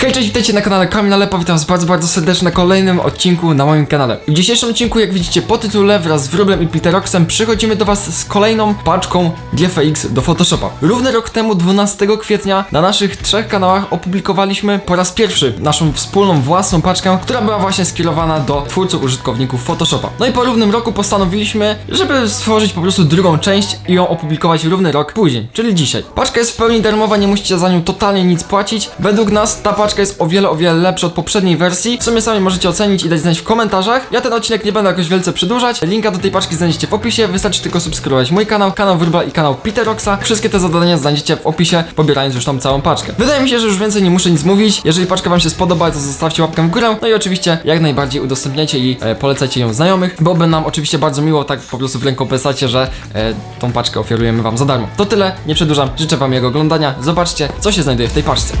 Hej, cześć, witajcie na kanale Kamil Lepa, witam was bardzo, bardzo serdecznie na kolejnym odcinku na moim kanale. W dzisiejszym odcinku, jak widzicie po tytule, wraz z Wróblem i Peteroxem przychodzimy do was z kolejną paczką GFX do Photoshopa. Równy rok temu, 12 kwietnia, na naszych trzech kanałach opublikowaliśmy po raz pierwszy naszą wspólną, własną paczkę, która była właśnie skierowana do twórców, użytkowników Photoshopa. No i po równym roku postanowiliśmy, żeby stworzyć po prostu drugą część i ją opublikować równy rok później, czyli dzisiaj. Paczka jest w pełni darmowa, nie musicie za nią totalnie nic płacić. Według nas ta paczka jest o wiele, o wiele lepsza od poprzedniej wersji. W sumie sami możecie ocenić i dać znać w komentarzach. Ja ten odcinek nie będę jakoś wielce przedłużać. Linka do tej paczki znajdziecie w opisie. Wystarczy tylko subskrybować mój kanał, kanał Wróbla i kanał Peteroxa. Wszystkie te zadania znajdziecie w opisie, pobierając już tą całą paczkę. Wydaje mi się, że już więcej nie muszę nic mówić. Jeżeli paczka wam się spodoba, to zostawcie łapkę w górę. No i oczywiście jak najbardziej udostępniajcie i e, polecajcie ją znajomych. Byłoby nam oczywiście bardzo miło, tak po prostu w rekompensacie, że e, tą paczkę oferujemy wam za darmo. To tyle, nie przedłużam. Życzę wam jego oglądania. Zobaczcie, co się znajduje w tej paczce.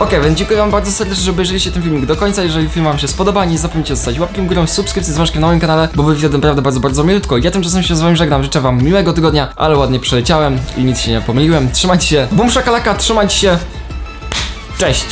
Ok, więc dziękuję wam bardzo serdecznie, że obejrzeliście ten filmik do końca. Jeżeli film wam się spodoba, nie zapomnijcie zostawić łapkiem górą, subskrypcji dzwoneczkiem na moim kanale, bo będzie naprawdę bardzo, bardzo milutko. Ja tymczasem się z wami żegnam, życzę wam miłego tygodnia, ale ładnie przeleciałem i nic się nie pomyliłem. Trzymajcie się, bum szakalaka, trzymajcie się. Cześć!